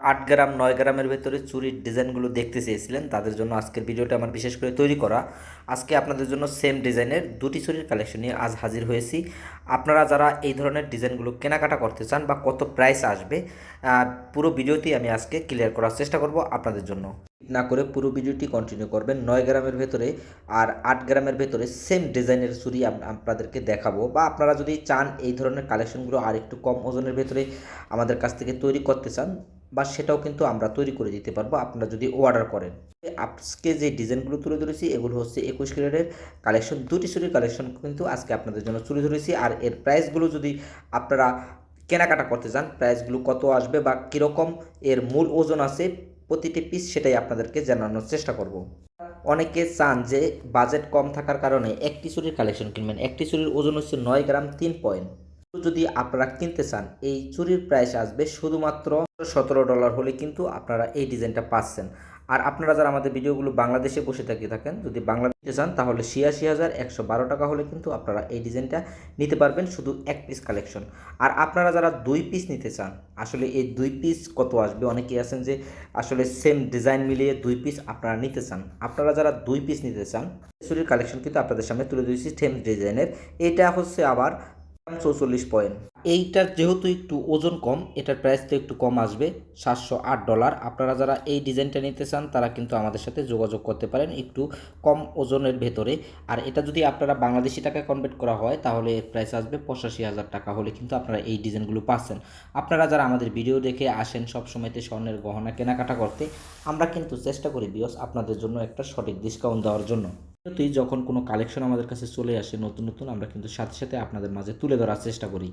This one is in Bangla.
আট গ্রাম, নয় গ্রামের ভেতরে চুরির ডিজাইনগুলো দেখতে চেয়েছিলেন। তাদের জন্য আজকের ভিডিওটা আমার বিশেষ করে তৈরি করা। আজকে আপনাদের জন্য সেম ডিজাইনের দুটি চুরির কালেকশন নিয়ে আজ হাজির হয়েছি। আপনারা যারা এই ধরনের ডিজাইনগুলো কেনাকাটা করতে চান বা কত প্রাইস আসবে পুরো ভিডিওটি আমি আজকে ক্লিয়ার করার চেষ্টা করব আপনাদের জন্য। না করে পুরো ভিডিওটি কন্টিনিউ করবেন, নয় গ্রামের ভেতরে আর আট গ্রামের ভেতরে সেম ডিজাইনের চুরি আপ- আপনাদেরকে দেখাবো। বা আপনারা যদি চান এই ধরনের কালেকশনগুলো আর একটু কম ওজনের ভেতরে আমাদের কাছ থেকে তৈরি করতে চান বা সেটাও কিন্তু আমরা তৈরি করে দিতে পারব, আপনারা যদি অর্ডার করেন। আজকে যে ডিজাইনগুলো তুলে ধরেছি, এগুলো হচ্ছে একুশ ক্যারেটের কালেকশন। দুটি চুরির কালেকশন কিন্তু আজকে আপনাদের জন্য তুলে ধরেছি। আর এর প্রাইসগুলো যদি আপনারা কেনাকাটা করতে চান, প্রাইসগুলো কত আসবে বা কীরকম, এর মূল ওজন আছে, প্রতিটি পিস সেটাই আপনাদেরকে জানানোর চেষ্টা করব। অনেকে চান যে বাজেট কম থাকার কারণে একটি চুরির কালেকশন কিনবেন। একটি চুরির ওজন হচ্ছে নয় গ্রাম তিন পয়েন্ট। যদি আপনারা কিনতে চান, এই চুরির প্রাইস আসবে শুধুমাত্র সতেরো ডলার হলে কিন্তু আপনারা এই ডিজাইনটা পাচ্ছেন। আর আপনারা যারা আমাদের ভিডিওগুলো বাংলাদেশে বসে থাকি থাকেন, যদি বাংলা নিতে চান, তাহলে ছিয়াশি হাজার একশো বারো টাকা হলে কিন্তু আপনারা এই ডিজাইনটা নিতে পারবেন শুধু এক পিস কালেকশন আর আপনারা যারা দুই পিস নিতে চান, আসলে এই দুই পিস কত আসবে? অনেকেই আছেন যে আসলে সেম ডিজাইন মিলিয়ে দুই পিস আপনারা নিতে চান। আপনারা যারা দুই পিস নিতে চান চুরির কালেকশন কিন্তু আপনাদের সামনে তুলে দিয়েছি সেম ডিজাইনের এটা হচ্ছে আবার চৌচল্লিশ পয়েন্ট। এইটার যেহেতু একটু ওজন কম, এটার প্রাইস তো একটু কম আসবে, সাতশো আট ডলার আপনারা যারা এই ডিজাইনটা নিতে চান, তারা কিন্তু আমাদের সাথে যোগাযোগ করতে পারেন একটু কম ওজনের ভেতরে। আর এটা যদি আপনারা বাংলাদেশি টাকায় কনভার্ট করা হয়, তাহলে এর প্রাইস আসবে পঁচাশি হাজার টাকা হলে কিন্তু আপনারা এই ডিজাইনগুলো পাচ্ছেন। আপনারা যারা আমাদের ভিডিও দেখে আসেন, সব সময়তে স্বর্ণের গহনা কেনাকাটা করতে, আমরা কিন্তু চেষ্টা করি বিয়স আপনাদের জন্য একটা সঠিক ডিসকাউন্ট দেওয়ার জন্য। তুই যখন কোনো কালেকশন আমাদের কাছে চলে আসে, নতুন নতুন, আমরা কিন্তু সাথে সাথে আপনাদের মাঝে তুলে ধরার চেষ্টা করি।